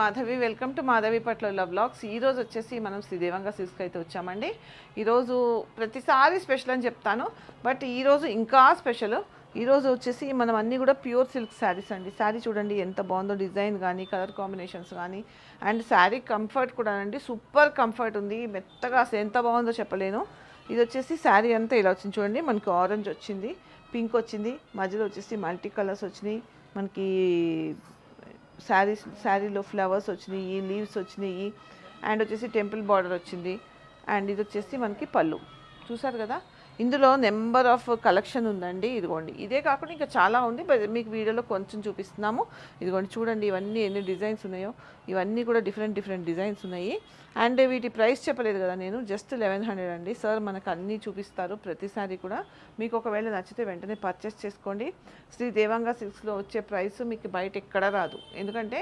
Madhavi. Welcome to Madhavi పట్ల blogs ఈరోజు వచ్చేసి మనం శ్రీదేవంగా సిల్క్స్కి అయితే వచ్చామండి. ఈరోజు ప్రతిసారి స్పెషల్ అని చెప్తాను. బట్ ఈరోజు ఇంకా స్పెషల్ ఈరోజు వచ్చేసి మనం అన్నీ కూడా ప్యూర్ సిల్క్ శారీస్ అండి. శారీ చూడండి ఎంత బాగుందో డిజైన్ కానీ కలర్ కాంబినేషన్స్ కానీ అండ్ శారీ కంఫర్ట్ కూడా అండి. సూపర్ కంఫర్ట్ ఉంది. మెత్తగా అసలు ఎంత బాగుందో చెప్పలేను. ఇది వచ్చేసి శారీ అంతా ఇలా వచ్చింది చూడండి. మనకి ఆరెంజ్ వచ్చింది పింక్ వచ్చింది మధ్యలో వచ్చేసి మల్టీ కలర్స్ వచ్చినాయి. మనకి శారీస్ శారీలో ఫ్లవర్స్ వచ్చినాయి లీవ్స్ వచ్చినాయి అండ్ వచ్చేసి టెంపుల్ బార్డర్ వచ్చింది. అండ్ ఇది వచ్చేసి మనకి పళ్ళు. చూసారు కదా? ఇందులో నెంబర్ ఆఫ్ కలెక్షన్ ఉందండి ఇదిగోండి. ఇదే కాకుండా ఇంకా చాలా ఉంది మీకు వీడియోలో కొంచెం చూపిస్తున్నాము. ఇదిగోండి చూడండి ఇవన్నీ ఎన్ని డిజైన్స్ ఉన్నాయో. ఇవన్నీ కూడా డిఫరెంట్ డిఫరెంట్ డిజైన్స్ ఉన్నాయి. అండ్ వీటి ప్రైస్ చెప్పలేదు కదా నేను జస్ట్ లెవెన్ హండ్రెడ్ అండి. సార్ మనకు అన్నీ చూపిస్తారు ప్రతిసారి కూడా. మీకు ఒకవేళ నచ్చితే వెంటనే పర్చేస్ చేసుకోండి. శ్రీ దేవంగా సిల్క్స్లో వచ్చే ప్రైస్ మీకు బయట ఎక్కడ రాదు. ఎందుకంటే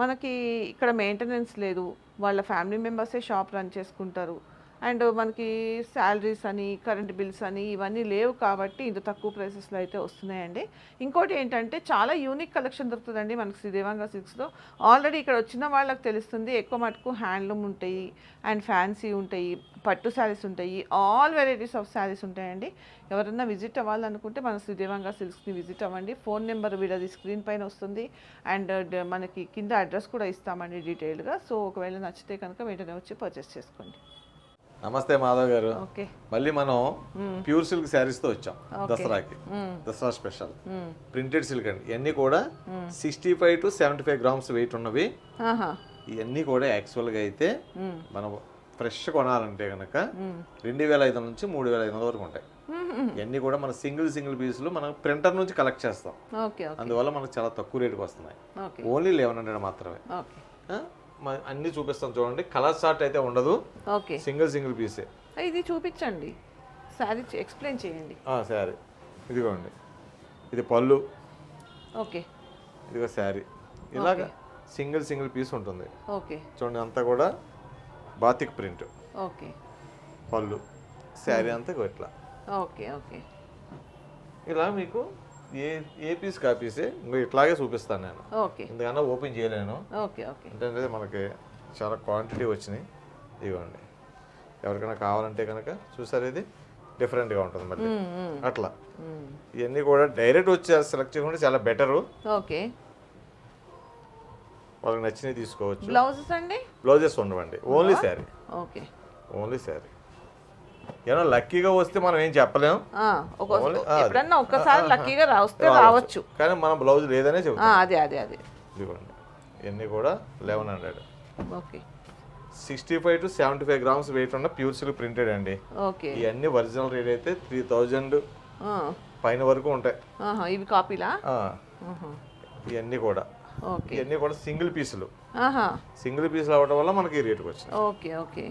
మనకి ఇక్కడ మెయింటెనెన్స్ లేదు. వాళ్ళ ఫ్యామిలీ మెంబర్సే షాప్ రన్ చేసుకుంటారు. అండ్ మనకి శాలరీస్ అని కరెంట్ బిల్స్ అని ఇవన్నీ లేవు కాబట్టి ఇంత తక్కువ ప్రైసెస్లో అయితే వస్తున్నాయండి. ఇంకోటి ఏంటంటే చాలా యూనిక్ కలెక్షన్ దొరుకుతుందండి మనకి శ్రీదేవంగా సిల్క్స్లో. ఆల్రెడీ ఇక్కడ వచ్చిన వాళ్ళకి తెలుస్తుంది ఎక్కువ మటుకు హ్యాండ్లూమ్ ఉంటాయి అండ్ ఫ్యాన్సీ ఉంటాయి పట్టు శారీస్ ఉంటాయి ఆల్ వెరైటీస్ ఆఫ్ శారీస్ ఉంటాయండి. ఎవరన్నా విజిట్ అవ్వాలనుకుంటే మన శ్రీదేవంగా సిల్క్స్ని విజిట్ అవ్వండి. ఫోన్ నెంబర్ వీడది స్క్రీన్ పైన వస్తుంది అండ్ మనకి కింద అడ్రస్ కూడా ఇస్తామండి డీటెయిల్గా. సో ఒకవేళ నచ్చితే కనుక వెంటనే వచ్చి పర్చేస్ చేసుకోండి. నమస్తే మాధవ్ గారు. మళ్ళీ మనం ప్యూర్ సిల్క్ శారీస్తో వచ్చాం. దసరాకి. దసరా స్పెషల్. ప్రింటెడ్ సిల్క్ అండి. ఇవన్నీ కూడా sixty five to seventy five grams weight ఉన్నవి. ఇవన్నీ కూడా యాక్చువల్గా అయితే మ్మ్. మనం ఫ్రెష్ కొనాలంటే కనుక. రెండు వేల ఐదు నుంచి మూడు వేల ఐదు వందల వరకు ఉంటాయి. ఇవన్నీ కూడా మన సింగిల్ సింగిల్ పీసులు మనం ప్రింటర్ నుంచి కలెక్ట్ చేస్తాం. అందువల్ల మనకు చాలా తక్కువ రేటుకి వస్తున్నాయి. ఓన్లీ లెవెన్ హండ్రెడ్ మాత్రమే. అన్నీ చూపిస్తాం చూడండి. కలర్ చార్ట్ అయితే ఉండదు. ఓకే. సింగిల్ సింగిల్ పీసే. ఇది చూపించండి. శారీ ఎక్స్ప్లెయిన్ చేయండి. శారీ ఇదిగోండి. ఇది పళ్ళు. ఓకే. ఇదిగో శారీ ఇలాగ సింగిల్ సింగిల్ పీస్ ఉంటుంది. ఓకే. చూడండి అంతా కూడా బాతిక్ ప్రింట్. ఓకే. పళ్ళు. శారీ అంతా ఇట్లా. Okay okay. ఇలా మీకు ఏ ఏ పీస్ కా పీసే ఇంకో ఇట్లాగే చూపిస్తాను నేను. ఓకే. ఎందుకన్నా ఓపెన్ చేయలేను. Okay okay. ఏంటంటే మనకి చాలా క్వాంటిటీ వచ్చినాయి. ఇదిగోండి. ఎవరికైనా కావాలంటే కనుక చూసారు ఇది? డిఫరెంట్గా ఉంటుంది మళ్ళీ. అట్లా. ఇవన్నీ కూడా డైరెక్ట్ వచ్చి సెలెక్ట్ చేసుకుంటే చాలా బెటరు ఓకే. వాళ్ళకి నచ్చినవి తీసుకోవచ్చు. బ్లౌజెస్ అండి? బ్లౌజెస్ ఉండవండి. Only sari okay. Only sari ఏమన్నా లక్కీగా వస్తే మనం ఏం చెప్పలేం? ఆ, ఒక Only- ఆ, అది. ఎప్పుడన్నా ఒక్కసారి లక్కీగా రా వస్తే రావచ్చు. కానీ మనం బ్లౌజ్ లేదనే ఆ, చెబుతాం అదే అదే అదే. ఇదిగోండి. ఇవన్నీ కూడా eleven hundred okay. Sixty five to seventy five grams weight ఉన్న ప్యూర్ సిల్క్ ప్రింటెడ్ అండి. ఓకే. ఇవన్నీ ఒరిజినల్ రేట్ అయితే త్రీ థౌజండ్ పైన వరకు ఉంటాయి. ఇవి కాపీలా? ఇవన్నీ కూడా. ఇవన్నీ కూడా సింగిల్ పీసులు సింగిల్ పీసులు అవ్వడం వల్ల మనకి ఈ రేటుకి వచ్చినాయి ఓకే ఓకే.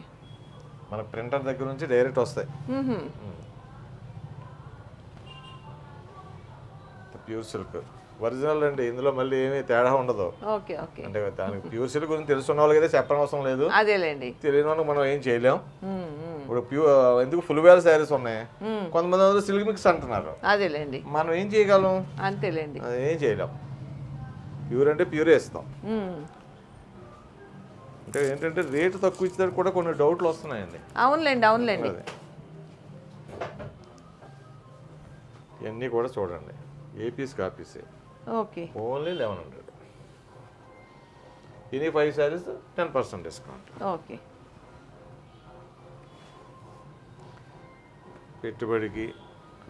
మన ప్రింటర్ దగ్గర నుంచి డైరెక్ట్ వస్తాయి. Pure silk. ఒరిజినల్ అండి ఇందులో మళ్ళీ ఏమీ తేడా ఉండదు. Okay okay. అంటే దానికి ప్యూర్ సిల్క్ గురించి తెలుసున్న వాళ్ళకి అయితే చెప్పనవసరం లేదు. అదేలేండి. తెలియని వాళ్ళకి మనం ఏం చేయలేం. ఇప్పుడు ప్యూర్ ఎందుకు ఫుల్ వేర్ శారీస్ ఉన్నాయి. కొంతమంది సిల్క్ మిక్స్ అంటున్నారు. అదేలేండి. మనం ఏం చేయగలం? అంతేలేండి. ఏం చేయలేం. ప్యూర్ అంటే ప్యూరే ఇస్తాం. మ్. అంటే ఏంటంటే రేటు తక్కువ ఇచ్చేదానికి కూడా కొన్ని డౌట్లు వస్తున్నాయండి. అవునులేండి అవునులేండి. ఇవన్నీ కూడా చూడండి. ఏ piece కాపీసే okay. Only eleven hundred. Any five saris ten percent discount. Okay. పెట్టుబడికి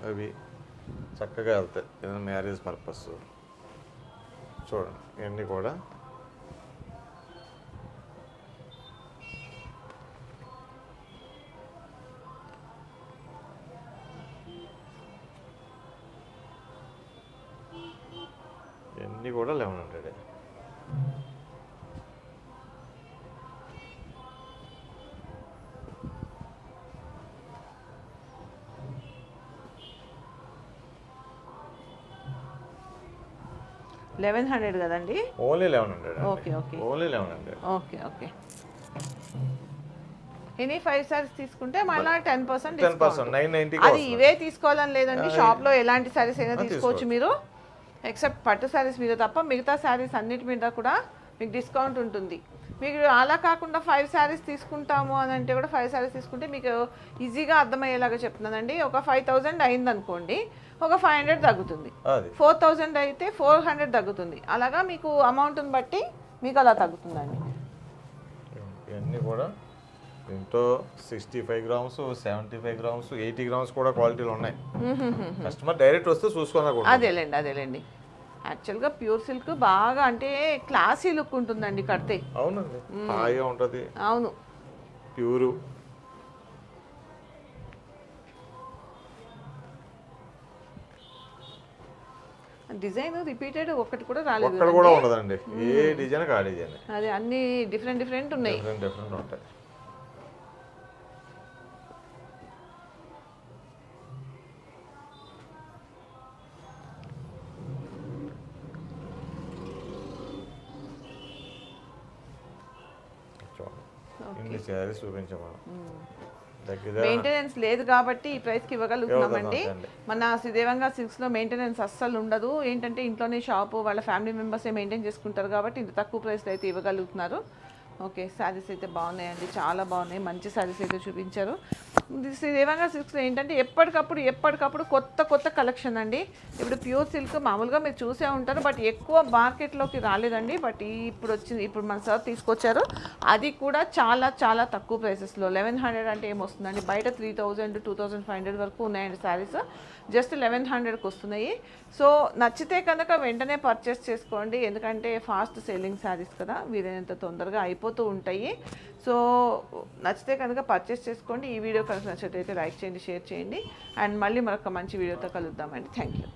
అవి చక్కగా వెళ్తాయి. ఏదైనా మ్యారేజ్ పర్పస్. చూడండి ఇవన్నీ కూడా ఇవన్నీ కూడా లెవెన్ హండ్రెడ్. లెవెన్ హండ్రెడ్ కదండి? Only eleven hundred okay okay. Only eleven hundred. Okay okay. Any five saris తీసుకుంటే మళ్ళీ టెన్ పర్సెంట్ అది ఇవే తీసుకోవాలని లేదండి. షాప్లో ఎలాంటి సారీస్ అయినా తీసుకోవచ్చు. మీరు. ఎక్సెప్ట్ పట్టు సారీస్ మీద తప్ప మిగతా సారీస్ అన్నిటి మీద కూడా మీకు డిస్కౌంట్ ఉంటుంది. మీకు అలా కాకుండా ఫైవ్ శారీస్ తీసుకుంటాము అని అంటే కూడా ఫైవ్ శారీస్ తీసుకుంటే మీకు ఈజీగా అర్థమయ్యేలాగా చెప్తున్నానండి. ఒక ఫైవ్ థౌజండ్ అయింది అనుకోండి ఒక ఫైవ్ హండ్రెడ్ తగ్గుతుంది. ఫోర్ థౌజండ్ అయితే ఫోర్ హండ్రెడ్ తగ్గుతుంది. అలాగా మీకు అమౌంట్ని బట్టి మీకు అలా తగ్గుతుందండి. ఇవన్నీ కూడా దీంట్లో sixty five grams seventy five grams eighty grams కూడా క్వాలిటీలు ఉన్నాయి కస్టమర్ డైరెక్ట్ వస్తే చూసుకున్నా కూడా. అదేలేండి అదేలేండి. యాక్చువల్గా ప్యూర్ సిల్క్ బాగా అంటే క్లాసీ లుక్ ఉంటుందండి కడితే. అవునండి. హాయిగా ఉంటుంది. అవును. ప్యూరు డిజైన్ రిపీటెడ్ ఒక్కటి కూడా రాలేదు కూడా ఉండదండి. ఏ డిజైన్ ఆ డిజైన్ అది అన్ని డిఫరెంట్ డిఫరెంట్ ఉన్నాయి. డిఫరెంట్ డిఫరెంట్ ఉంటాయి. ఇన్ని శారీస్ చూపించాము దగ్గర మెయింటెనెన్స్ లేదు కాబట్టి ఈ ప్రైస్కి ఇవ్వగలుగుతున్నామండి. ఇవ్వగలుగుతాం, మన శ్రీదేవంగా సిల్క్స్లో మెయింటెనెన్స్ అస్సలు ఉండదు. ఏంటంటే ఇంట్లోనే షాపు వాళ్ళ ఫ్యామిలీ మెంబర్సే మెయింటైన్ చేసుకుంటారు కాబట్టి ఇంత తక్కువ ప్రైస్లో అయితే ఇవ్వగలుగుతున్నారు. ఓకే శారీస్ అయితే బాగున్నాయండి చాలా బాగున్నాయి మంచి శారీస్ అయితే చూపించారు. దేవంగా సిల్క్స్ ఏంటంటే ఎప్పటికప్పుడు ఎప్పటికప్పుడు కొత్త కొత్త కలెక్షన్ అండి. ఇప్పుడు ప్యూర్ సిల్క్ మామూలుగా మీరు చూసే ఉంటారు బట్ ఎక్కువ మార్కెట్లోకి రాలేదండి. బట్ ఈ- ఇప్పుడు వచ్చింది ఇప్పుడు మన సార్ తీసుకొచ్చారు. అది కూడా చాలా చాలా తక్కువ ప్రైసెస్లో లెవెన్ హండ్రెడ్ అంటే ఏమొస్తుందండి బయట three thousand two thousand five hundred వరకు ఉన్నాయండి శారీస్. జస్ట్ లెవెన్ హండ్రెడ్కి వస్తున్నాయి. సో నచ్చితే కనుక వెంటనే పర్చేస్ చేసుకోండి. ఎందుకంటే ఫాస్ట్ సెల్లింగ్ శారీస్ కదా వీరైనంత తొందరగా వెళ్ళిపోతూ ఉంటాయి. సో నచ్చితే కనుక పర్చేస్ చేసుకోండి. ఈ వీడియో కనుక నచ్చినట్లయితే లైక్ చేయండి షేర్ చేయండి. అండ్ మళ్ళీ మరొక మంచి వీడియోతో కలుద్దామండి. Thank you